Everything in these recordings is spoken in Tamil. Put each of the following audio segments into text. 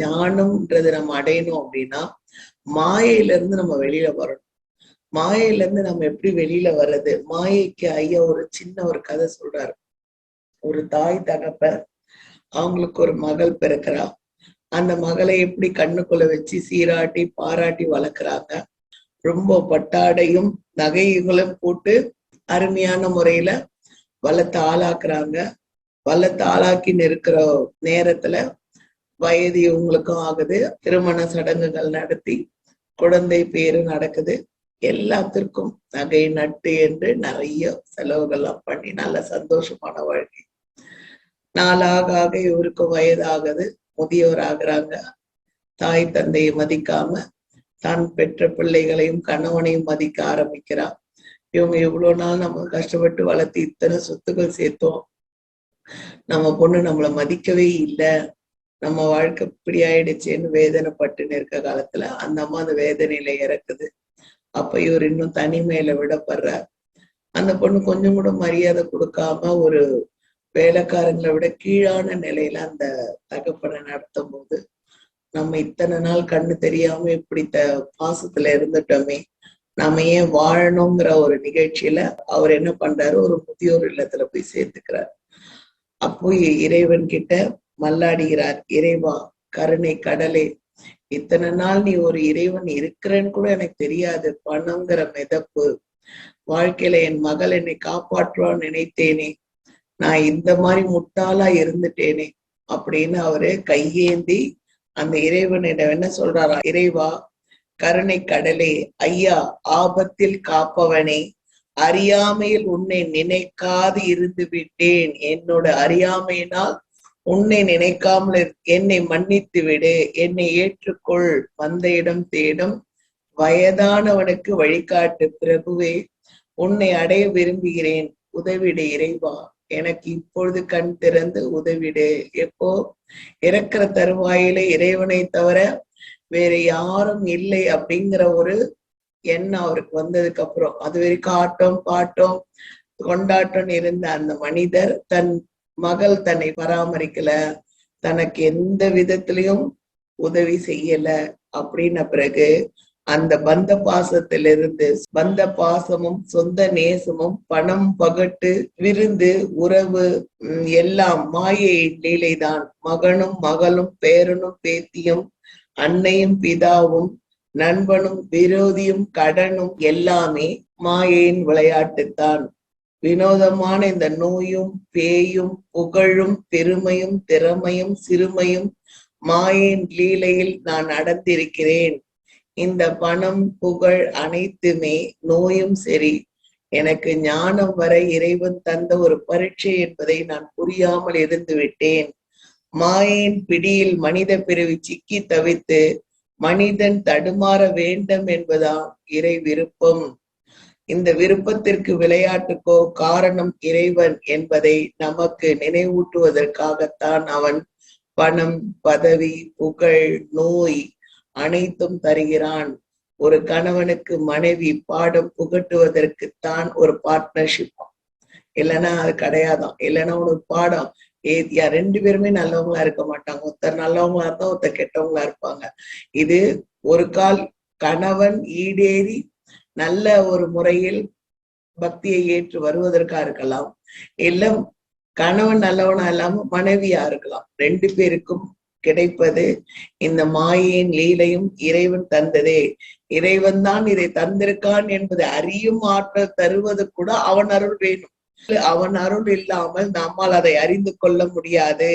ஞானம்ன்றது நம்ம அடையணும் அப்படின்னா மாயையில இருந்து நம்ம வெளியில வரணும். மாயையில இருந்து நம்ம எப்படி வெளியில வர்றது? மாயைக்கு ஐயா ஒரு சின்ன ஒரு கதை சொல்றாரு. ஒரு தாய் தகப்ப அவங்களுக்கு ஒரு மகள் பிறக்கிறா. அந்த மகளை எப்படி கண்ணுக்குள்ள வச்சு சீராட்டி பாராட்டி வளர்க்குறாங்க? ரொம்ப பட்டாடையும் நகைகளும் போட்டு அருமையான முறையில வளர்த்து ஆளாக்குறாங்க. வளர்த்து ஆளாக்கின்னு இருக்கிற நேரத்துல வயது இவங்களுக்கும் ஆகுது. திருமண சடங்குகள் நடத்தி குழந்தை பேரு நடக்குது. எல்லாத்திற்கும் நகை நட்டு என்று நிறைய செலவுகள்லாம் பண்ணி நல்ல சந்தோஷமான வாழ்க்கை. நாளாக ஆக இவருக்கு வயதாகுது. முதியோர் ஆகுறாங்க தாய் தந்தையை மதிக்காம தான் பெற்ற பிள்ளைகளையும் கணவனையும் மதிக்க ஆரம்பிக்கிறான் இவங்க இவ்வளவு நாள் நம்ம கஷ்டப்பட்டு வளர்த்து இத்தனை சொத்துக்கள் சேர்த்தோம். நம்ம பொண்ணு நம்மளை மதிக்கவே இல்லை. நம்ம வாழ்க்கை இப்படி ஆயிடுச்சேன்னு வேதனைப்பட்டுன்னு இருக்க காலத்துல அந்த அம்மா அந்த வேதனையில இறக்குது. அப்ப இவர் இன்னும் தனிமையில விடப்படுறார். அந்த பொண்ணு கொஞ்சம் கூட மரியாதை கொடுக்காம ஒரு வேலைக்காரங்களை விட கீழான நிலையில அந்த தகப்பனை நடத்தும் போது நம்ம இத்தனை நாள் கண்ணு தெரியாம இப்படி த பாசத்துல இருந்துட்டோமே நாம ஏன் வாழணுங்கிற ஒரு நிகழ்ச்சியில அவர் என்ன பண்றாரு? ஒரு முதியோர் இல்லத்துல போய் சேர்த்துக்கிறார். அப்போ இறைவன் கிட்ட மல்லாடுகிறார். இறைவா கருணை கடலே. இத்தனை நாள் நீ ஒரு இறைவன் இருக்கிறேன்னு கூட எனக்கு தெரியாது. பணங்கிற மிதப்பு. வாழ்க்கையில என் மகள் என்னை காப்பாற்றுவான்னு நினைத்தேனே. நான் இந்த மாதிரி முட்டாளா இருந்துட்டேனே அப்படின்னு அவரு கையேந்தி அந்த இறைவனிடம் என்ன சொல்றாரா? இறைவா கருணை கடலே ஐயா ஆபத்தில் காப்பவனே அறியாமையில் உன்னை நினைக்காது இருந்து விட்டேன். என்னோட அறியாமையினால் உன்னை நினைக்காமல் என்னை மன்னித்து விடு என்னை ஏற்றுக்கொள் வந்த இடம் தேடும் வயதானவனுக்கு வழிகாட்டு பிரபுவே உன்னை அடைய விரும்புகிறேன் உதவிடு இறைவா எனக்கு இப்பொழுது கண் திறந்து உதவிடு. எப்போ? இறக்குற தருவாயில இறைவனை தவிர வேற யாரும் இல்லை அப்படிங்கிற ஒரு எண்ணம் அவருக்கு வந்ததுக்கு அப்புறம். அது வரைக்கும் ஆட்டம் பாட்டம் கொண்டாட்டம் இருந்த அந்த மனிதர் தன் மகள் தன்னை பராமரிக்கல தனக்கு எந்த விதத்திலையும் உதவி செய்யல அப்படின்ன பிறகு அந்த பந்த பாசத்திலிருந்து பந்த பாசமும் சொந்த நேசமும் பணம் பகட்டு விருந்து உறவு எல்லாம் மாயை லீலைதான். மகனும் மகளும் பேரனும் பேத்தியும் அன்னையும் பிதாவும் நண்பனும் விரோதியும் கடனும் எல்லாமே மாயையின் விளையாட்டுத்தான். வினோதமான இந்த நோயும் பேயும் புகழும் பெருமையும் திறமையும் சிறுமையும் மாயின் லீலையில் நான் நடந்திருக்கிறேன் இந்த பணம் புகழ் அனைத்துமே நோயும் சரி. எனக்கு ஞானம் வர இறைவன் தந்த ஒரு பரீட்சை என்பதை நான் புரியாமல் இருந்து விட்டேன். மாயின் பிடியில் மனித பிறவி சிக்கி தவித்து மனிதன் தடுமாற வேண்டும் என்பதாம் இறை விருப்பம். இந்த விருப்பத்திற்கு விளையாட்டுக்கோ காரணம் இறைவன் என்பதை நமக்கு நினைவூட்டுவதற்காகத்தான் அவன் பணம் பதவி புகழ் நோய் அனைத்தும் தருகிறான். ஒரு கணவனுக்கு மனைவி பாடம் புகட்டுவதற்குத்தான் ஒரு பார்ட்னர்ஷிப் இல்லைன்னா அது கிடையாதான் இல்லைன்னா உனக்கு பாடம். ஏதியா ரெண்டு பேருமே நல்லவங்களா இருக்க மாட்டாங்க. ஒருத்தர் நல்லவங்களா இருந்தா ஒருத்தர் கெட்டவங்களா இருப்பாங்க. இது ஒரு கால் கணவன் ஈடேறி நல்ல ஒரு முறையில் பக்தியை ஏற்று வருவதற்கா இருக்கலாம். இல்ல கணவன் நல்லவனா இல்லாம மனைவியா இருக்கலாம். ரெண்டு பேருக்கும் கிடைப்பது இந்த மாயின் லீலையும் இறைவன் தந்ததே. இறைவன் தான் இதை தந்திருக்கான் என்பதை அறியும் ஆற்றல் தருவது கூட அவன் அருள் வேணும். அவன் அருள் இல்லாமல் நம்மால் அதை அறிந்து கொள்ள முடியாது.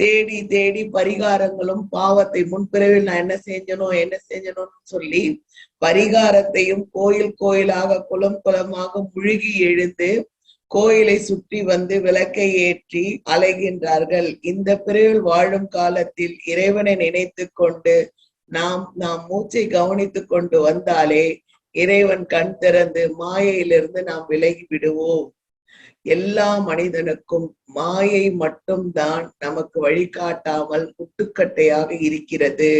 தேடி தேடி பரிகாரங்களும் பாவத்தை முன்பிறவில் நான் என்ன செஞ்சனோ என்ன செஞ்சனும்னு சொல்லி பரிகாரத்தையும் கோயில் கோயிலாக குளம் குளமாக முழுகி எழுந்து கோயிலை சுற்றி வந்து விளக்கை ஏற்றி அலைகின்றார்கள். இந்த பிரிவில் வாழும் காலத்தில் இறைவனை நினைத்து கொண்டு நாம் நாம் மூச்சை கவனித்து கொண்டு வந்தாலே இறைவன் கண் திறந்து மாயையிலிருந்து நாம் விலகி விடுவோம். எல்லா மனிதனுக்கும் மாயை மட்டும்தான் நமக்கு வழிகாட்டாமல் முட்டுக்கட்டையாக இருக்கிறது.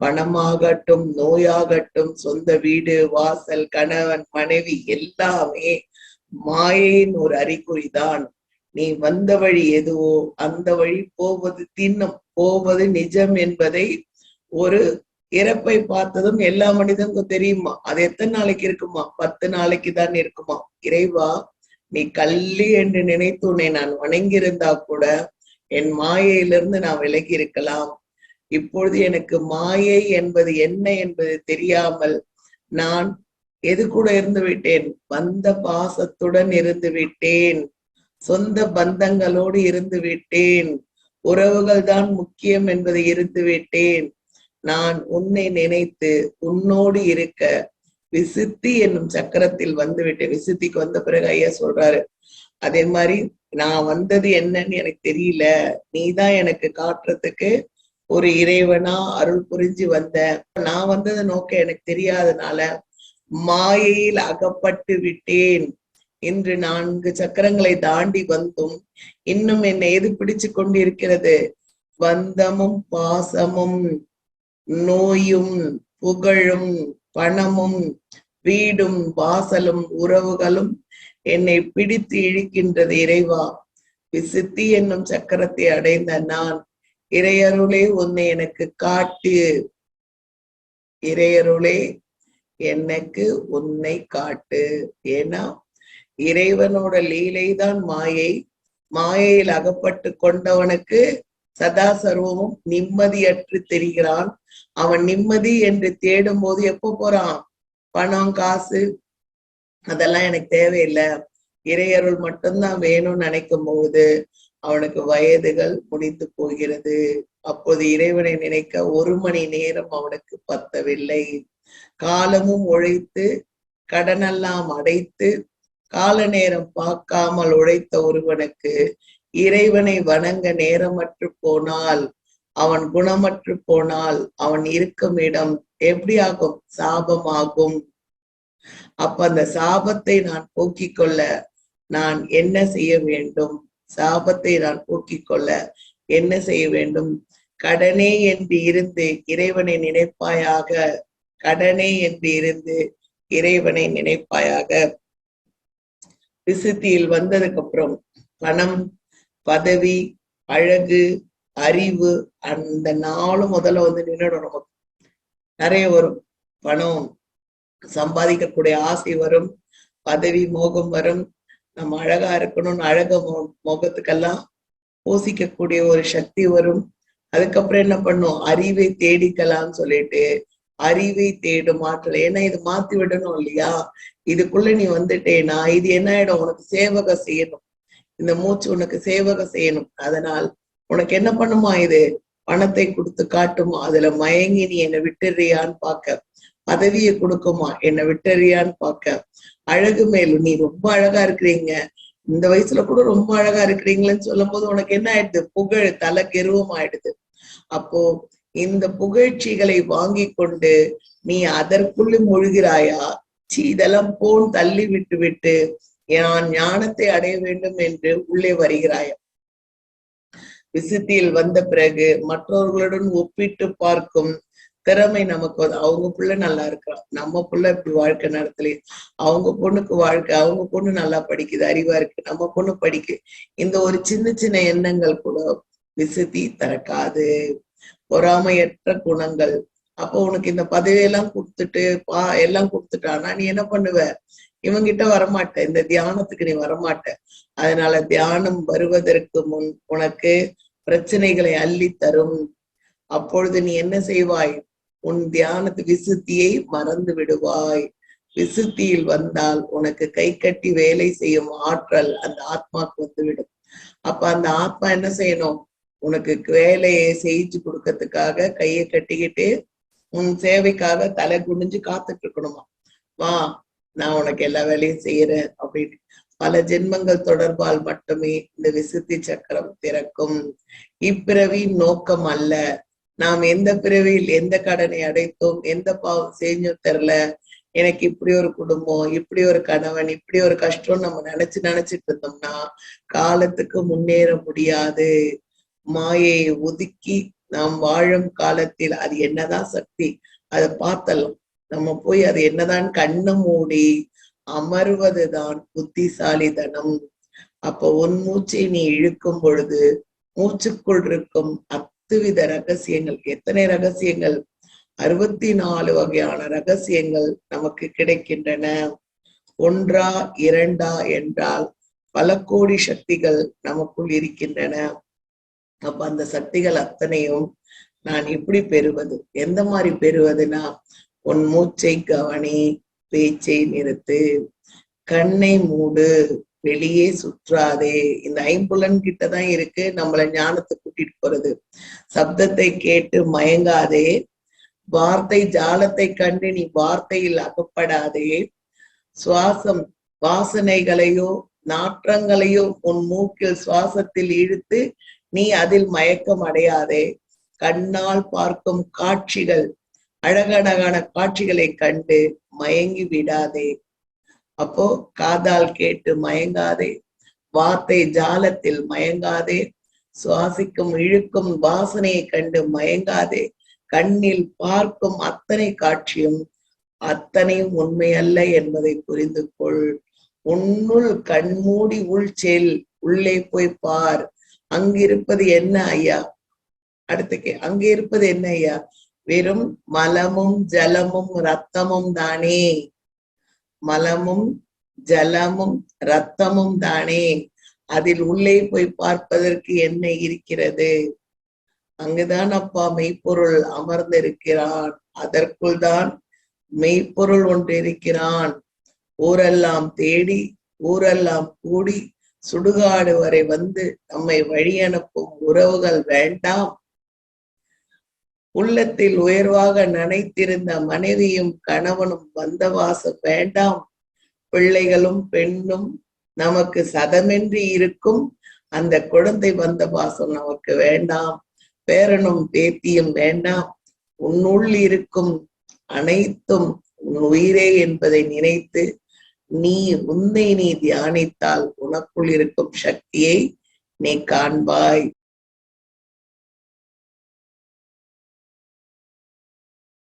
பணமாகட்டும் நோயாகட்டும் சொந்த வீடு வாசல் கணவன் மனைவி எல்லாமே மாயையின் ஒரு அறிகுறிதான். நீ வந்த வழி எதுவோ அந்த வழி போவது தின்னும் போவது நிஜம் என்பதை ஒரு இறப்பை பார்த்ததும் எல்லா மனிதனுக்கும் தெரியுமா? அது எத்தனை நாளைக்கு இருக்குமா? பத்து நாளைக்கு தான் இருக்குமா? இறைவா நீ கல்லி என்று நினைத்து உன்னை நான் வணங்கியிருந்தா கூட என் மாயையிலிருந்து நான் விலகி இருக்கலாம். இப்பொழுது எனக்கு மாயை என்பது என்ன என்பது தெரியாமல் நான் எது கூட இருந்து விட்டேன்? வந்த பாசத்துடன் இருந்து விட்டேன். சொந்த பந்தங்களோடு இருந்து விட்டேன். உறவுகள் தான் முக்கியம் என்பதை இருந்து விட்டேன். நான் உன்னை நினைத்து உன்னோடு இருக்க விசுத்தி என்னும் சக்கரத்தில் வந்துவிட்டு விசுத்திக்கு வந்த பிறகு ஐயா சொல்றாரு அதே மாதிரி நான் வந்தது என்னன்னு எனக்கு தெரியல நீதான் எனக்கு காட்டுறதுக்கு ஒரு இறைவனா அருள் புரிஞ்சு வந்த. நான் வந்தது நோக்க எனக்கு தெரியாதனால மாயையில் அகப்பட்டு விட்டேன். இன்று நான்கு சக்கரங்களை தாண்டி வந்தும் இன்னும் என்னை எது பிடிச்சு கொண்டிருக்கிறது? பந்தமும் பாசமும் நோயும் புகழும் பணமும் வீடும் வாசலும் உறவுகளும் என்னை பிடித்து இழுக்கின்றது இறைவா. விசித்தி என்னும் சக்கரத்தை அடைந்த நான் இறையருளே உன்னை எனக்கு காட்டு. இறையருளே எனக்கு உன்னை காட்டு. ஏன்னா இறைவனோட லீலை தான் மாயை. மாயையில் அகப்பட்டு கொண்டவனுக்கு சதா சர்வமும் நிம்மதியற்று தெரிகிறான். அவன் நிம்மதி என்று தேடும் போது எப்போ போறான்? பணம் காசு அதெல்லாம் எனக்கு தேவையில்லை. இறையருள் மட்டும்தான் வேணும்னு நினைக்கும் போது அவனுக்கு வயதுகள் முடிந்து போகிறது. அப்போது இறைவனை நினைக்க ஒரு மணி நேரம் அவனுக்கு பத்தவில்லை. காலமும் உழைத்து கடனெல்லாம் அடைத்து கால நேரம் பார்க்காமல் உழைத்த ஒருவனுக்கு இறைவனை வணங்க நேரமற்று போனால் அவன் குணமற்று போனால் அவன் இருக்கும் இடம் எப்படி ஆகும் சாபமாகும். அப்ப அந்த சாபத்தை நான் போக்கிக் கொள்ள நான் என்ன செய்ய வேண்டும்? சாபத்தை நான் போக்கிக் கொள்ள என்ன செய்ய வேண்டும்? கடனே என்று இருந்து இறைவனை நினைப்பாயாக? கடனே என்று இருந்து இறைவனை நினைப்பாயாக? விசுத்தியில் வந்ததுக்கு அப்புறம் பணம் பதவி அழகு அறிவு அந்த நாளும் முதல்ல வந்து நின்றுடும் நமக்கு. நிறைய வரும். பணம் சம்பாதிக்கக்கூடிய ஆசை வரும். பதவி மோகம் வரும். நம்ம அழகா இருக்கணும்னு அழக மோ மோகத்துக்கெல்லாம் பூசிக்கக்கூடிய ஒரு சக்தி வரும். அதுக்கப்புறம் என்ன பண்ணும்? அறிவை தேடிக்கலாம்னு சொல்லிட்டு அறிவை தேடும் ஆற்றல். ஏன்னா இது மாத்தி விடணும் இல்லையா? இதுக்குள்ள நீ வந்துட்டேனா இது என்ன ஆயிடும்? உனக்கு சேவகம் செய்யணும். இந்த மூச்சு உனக்கு சேவகம் செய்யணும். அதனால் உனக்கு என்ன பண்ணுமா இது? பணத்தை கொடுத்து காட்டுமா. அதுல மயங்கி நீ என்னை விட்டுறியான்னு பாக்க பதவியை கொடுக்குமா? என்னை விட்டுறியான்னு பாக்க அழகு மேலும் நீ ரொம்ப அழகா இருக்கிறீங்க. இந்த வயசுல கூட ரொம்ப அழகா இருக்கிறீங்களேன்னு சொல்லும் போது உனக்கு என்ன ஆயிடுது? புகழ் தலை கெருவம் ஆயிடுது. அப்போ இந்த புகழ்ச்சிகளை வாங்கி கொண்டு நீ அதற்குள்ளே முழுகிறாயா? சி இதெல்லாம் போன் தள்ளி விட்டு விட்டு நான் ஞானத்தை அடைய வேண்டும் என்று உள்ளே வருகிறாயா. விசித்தியில் வந்த பிறகு மற்றவர்களுடன் ஒப்பிட்டு பார்க்கும் திறமை நமக்கு அவங்க புள்ள நல்லா இருக்கிறான். நம்ம புள்ள இப்படி வாழ்க்கை நடத்தல. அவங்க பொண்ணுக்கு வாழ்க்கை அவங்க பொண்ணு நல்லா படிக்குது அறிவா இருக்கு நம்ம பொண்ணு படிக்கு. இந்த ஒரு சின்ன சின்ன எண்ணங்கள் கூட விசுத்தி திறக்காது பொறாமையற்ற குணங்கள் அப்போ உனக்கு இந்த பதவியெல்லாம் கொடுத்துட்டு பா எல்லாம் கொடுத்துட்டானா நீ என்ன பண்ணுவ? இவங்கிட்ட வரமாட்ட. இந்த தியானத்துக்கு நீ வரமாட்ட. அதனால தியானம் வருவதற்கு முன் உனக்கு பிரச்சனைகளை அள்ளி தரும். அப்பொழுது நீ என்ன செய்வாய்? உன் தியானத்து விசுத்தியை மறந்து விடுவாய். விசுத்தியில் வந்தால் உனக்கு கை கட்டி வேலை செய்யும் ஆற்றல் அந்த ஆத்மாக்கு வந்துவிடும். அப்ப அந்த ஆத்மா என்ன செய்யணும்? உனக்கு வேலையை செய்து கொடுக்கறதுக்காக கையை கட்டிக்கிட்டு உன் சேவைக்காக தலை குனிஞ்சு காத்துட்டு இருக்கணுமா வா நான் உனக்கு எல்லா வேலையும் செய்யறேன் அப்படின்னு. பல ஜென்மங்கள் தொடர்பால் மட்டுமே இந்த விசுத்தி சக்கரம் திறக்கும். இப்பிறவி நோக்கம் அல்ல. நாம் எந்த பிறவியில் எந்த கடனை அடைத்தோம் எந்த பாவம் செஞ்சோம் தெரில. எனக்கு இப்படி ஒரு குடும்பம் இப்படி ஒரு கணவன் இப்படி ஒரு கஷ்டம் நம்ம நினைச்சு நினைச்சிட்டு இருந்தோம்னா காலத்துக்கு முன்னேற முடியாது. மாயையை ஒதுக்கி நாம் வாழும் காலத்தில் அது என்னதான் சக்தி? அதை பார்த்தலாம் நம்ம போய் அது என்னதான் கண்ணு மூடி அமர்வதுதான் புத்திசாலிதனம் அப்ப உன் மூச்சை நீ இழுக்கும் பொழுது மூச்சுக்குள் இருக்கும் அத்துவித ரகசியங்கள் எத்தனை ரகசியங்கள்? அறுபத்தி நாலு வகையான ரகசியங்கள் நமக்கு கிடைக்கின்றன. ஒன்றா இரண்டா என்றால் பல கோடி சக்திகள் நமக்குள் இருக்கின்றன. அப்ப அந்த சக்திகள் அத்தனையும் நான் எப்படி பெறுவது? எந்த மாதிரி பெறுவதுன்னா உன் மூச்சை கவனி பேச்சை நிறுத்து கண்ணை மூடு வெளியே சுற்றாதே. இந்த ஐம்புலன் கிட்டதான் இருக்கு. நம்மள ஞானத்தை கூட்டிட்டு போறது. சப்தத்தை கேட்டு மயங்காதே. வார்த்தை ஜாலத்தை கண்டு நீ வார்த்தையில் அகப்படாதே. சுவாசம் வாசனைகளையோ நாற்றங்களையோ உன் மூக்கில் சுவாசத்தில் இழுத்து நீ அதில் மயக்கம் அடையாதே. கண்ணால் பார்க்கும் காட்சிகள் அழகழகான காட்சிகளை கண்டு மயங்கி விடாதே. அப்போ காதால் கேட்டு மயங்காதே. வார்த்தை ஜாலத்தில் மயங்காதே. சுவாசிக்கும் இழுக்கும் வாசனையை கண்டு மயங்காதே. கண்ணில் பார்க்கும் அத்தனை காட்சியும் அத்தனையும் உண்மையல்ல என்பதை புரிந்து கொள் உன்னுள் கண்மூடி உள் செல் உள்ளே போய் பார். அங்கிருப்பது என்ன ஐயா? அடுத்த கே அங்க இருப்பது என்ன ஐயா? வெறும் மலமும் ஜலமும் ரத்தமும் தானே. மலமும் ஜலமும் ரத்தமும் தானே. அதில் உள்ளே போய் பார்ப்பதற்கு என்ன இருக்கிறது? அங்குதான் அப்பா மெய்ப்பொருள் அமர்ந்திருக்கிறான். அதற்குள் தான் மெய்ப்பொருள் ஒன்று இருக்கிறான் ஊரெல்லாம் தேடி ஊரெல்லாம் கூடி சுடுகாடு வரை வந்து நம்மை வழி அனுப்பும் உறவுகள் வேண்டாம். உள்ளத்தில் உயர்வாக நினைத்திருந்த மனைவியும் கணவனும் வந்தவாசம் வேண்டாம். பிள்ளைகளும் பெண்ணும் நமக்கு சதமின்றி இருக்கும். அந்த குழந்தை வந்த வாசம் நமக்கு வேண்டாம். பேரனும் பேத்தியும் வேண்டாம். உன்னுள் இருக்கும் அனைத்தும் உன் உயிரே என்பதை நினைத்து நீ உன்னை நீ தியானித்தால் உனக்குள் இருக்கும் சக்தியை நீ காண்பாய்.